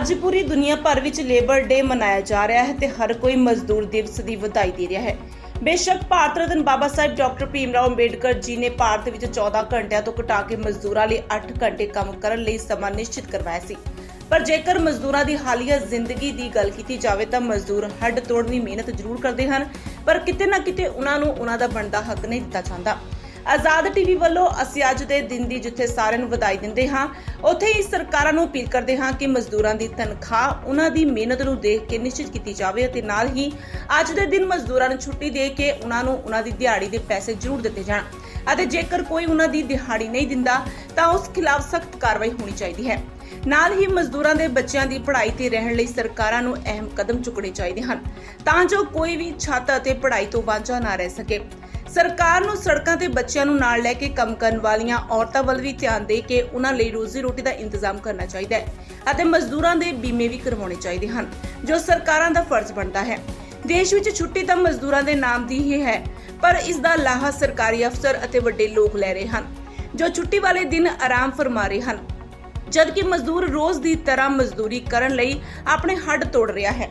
ਅੱਜ ਪੂਰੀ ਦੁਨੀਆ ਭਰ ਵਿੱਚ ਲੇਬਰ ਡੇ ਮਨਾਇਆ ਜਾ ਰਿਹਾ ਹੈ ਤੇ ਹਰ ਕੋਈ ਮਜ਼ਦੂਰ ਦਿਵਸ ਦੀ ਵਧਾਈ ਦੇ ਰਿਹਾ ਹੈ। ਬੇਸ਼ੱਕ ਭਾਰਤ ਰਤਨ ਬਾਬਾ ਸਾਹਿਬ ਡਾਕਟਰ ਭੀਮ ਰਾਓ ਅੰਬੇਡਕਰ ਜੀ ਨੇ ਭਾਰਤ ਵਿੱਚ 14 ਘੰਟਿਆਂ ਤੋਂ ਘਟਾ ਕੇ ਮਜ਼ਦੂਰਾਂ ਲਈ 8 ਘੰਟੇ ਕੰਮ ਕਰਨ ਲਈ ਸਮਾਂ ਨਿਸ਼ਚਿਤ ਕਰਵਾਇਆ ਸੀ। ਪਰ ਜੇਕਰ ਮਜ਼ਦੂਰਾਂ ਦੀ ਹਾਲੀਆ ਜ਼ਿੰਦਗੀ ਦੀ ਗੱਲ ਕੀਤੀ ਜਾਵੇ ਤਾਂ ਮਜ਼ਦੂਰ ਹੱਡ ਤੋੜਵੀਂ ਮਿਹਨਤ ਜ਼ਰੂਰ ਕਰਦੇ ਹਨ, ਪਰ ਕਿਤੇ ਨਾ ਕਿਤੇ ਉਹਨਾਂ ਨੂੰ ਉਹਨਾਂ ਦਾ ਬਣਦਾ ਹੱਕ ਨਹੀਂ ਦਿੱਤਾ ਜਾਂਦਾ। ਆਜ਼ਾਦ ਟੀਵੀ ਵੱਲੋਂ ਅਸੀਂ ਅੱਜ ਦੇ ਦਿਨ ਦੀ ਜਿੱਥੇ ਸਾਰਿਆਂ ਨੂੰ ਵਧਾਈ ਦਿੰਦੇ ਹਾਂ, ਉੱਥੇ ਹੀ ਸਰਕਾਰਾਂ ਨੂੰ ਅਪੀਲ ਕਰਦੇ ਹਾਂ ਕਿ ਮਜ਼ਦੂਰਾਂ ਦੀ ਤਨਖਾਹ ਉਹਨਾਂ ਦੀ ਮਿਹਨਤ ਨੂੰ ਦੇਖ ਕੇ ਨਿਸ਼ਚਿਤ ਕੀਤੀ ਜਾਵੇ ਅਤੇ ਨਾਲ ਹੀ ਅੱਜ ਦੇ ਦਿਨ ਮਜ਼ਦੂਰਾਂ ਨੂੰ ਛੁੱਟੀ ਦੇ ਕੇ ਉਹਨਾਂ ਨੂੰ ਉਹਨਾਂ ਦੀ ਦਿਹਾੜੀ ਦੇ ਪੈਸੇ ਜ਼ਰੂਰ ਦਿੱਤੇ ਜਾਣ ਅਤੇ ਜੇਕਰ ਕੋਈ ਉਹਨਾਂ ਦੀ ਦਿਹਾੜੀ ਨਹੀਂ ਦਿੰਦਾ, ਤਾਂ ਉਸ ਖਿਲਾਫ ਸਖਤ ਕਾਰਵਾਈ ਹੋਣੀ ਚਾਹੀਦੀ ਹੈ। ਨਾਲ ਹੀ ਮਜ਼ਦੂਰਾਂ ਦੇ ਬੱਚਿਆਂ ਦੀ ਪੜ੍ਹਾਈ ਤੇ ਰਹਿਣ ਲਈ ਸਰਕਾਰਾਂ ਨੂੰ ਅਹਿਮ ਕਦਮ ਚੁੱਕਣੇ ਚਾਹੀਦੇ ਹਨ, ਤਾਂ ਜੋ ਕੋਈ ਵੀ ਛਾਤ ਅਤੇ ਪੜ੍ਹਾਈ ਤੋਂ ਵਾਂਝਾ ਨਾ ਰਹਿ ਸਕੇ। ਸਰਕਾਰ ਨੂੰ ਸੜਕਾਂ ਤੇ ਬੱਚਿਆਂ ਨੂੰ ਨਾਲ ਲੈ ਕੇ ਕੰਮ ਕਰਨ ਵਾਲੀਆਂ ਔਰਤਾਂ ਵੱਲ ਵੀ ਧਿਆਨ ਦੇ ਕੇ ਉਹਨਾਂ ਲਈ ਰੋਜ਼ੀ ਰੋਟੀ ਦਾ ਇੰਤਜ਼ਾਮ ਕਰਨਾ ਚਾਹੀਦਾ ਹੈ ਅਤੇ ਮਜ਼ਦੂਰਾਂ ਦੇ ਬੀਮੇ ਵੀ ਕਰਵਾਉਣੇ ਚਾਹੀਦੇ ਹਨ, ਜੋ ਸਰਕਾਰਾਂ ਦਾ ਫਰਜ਼ ਬਣਦਾ ਹੈ। ਦੇਸ਼ ਵਿੱਚ ਛੁੱਟੀ ਤਾਂ ਮਜ਼ਦੂਰਾਂ ਦੇ ਨਾਮ ਦੀ ਹੀ ਹੈ, ਪਰ ਇਸ ਦਾ ਲਾਹਾ ਸਰਕਾਰੀ ਅਫਸਰ ਅਤੇ ਵੱਡੇ ਲੋਕ ਲੈ ਰਹੇ ਹਨ, ਜੋ ਛੁੱਟੀ ਵਾਲੇ ਦਿਨ ਆਰਾਮ ਫਰਮਾ ਰਹੇ ਹਨ, ਜਦਕਿ ਮਜ਼ਦੂਰ ਰੋਜ਼ ਦੀ ਤਰ੍ਹਾਂ ਮਜ਼ਦੂਰੀ ਕਰਨ ਲਈ ਆਪਣੇ ਹੱਡ ਤੋੜ ਰਿਹਾ ਹੈ।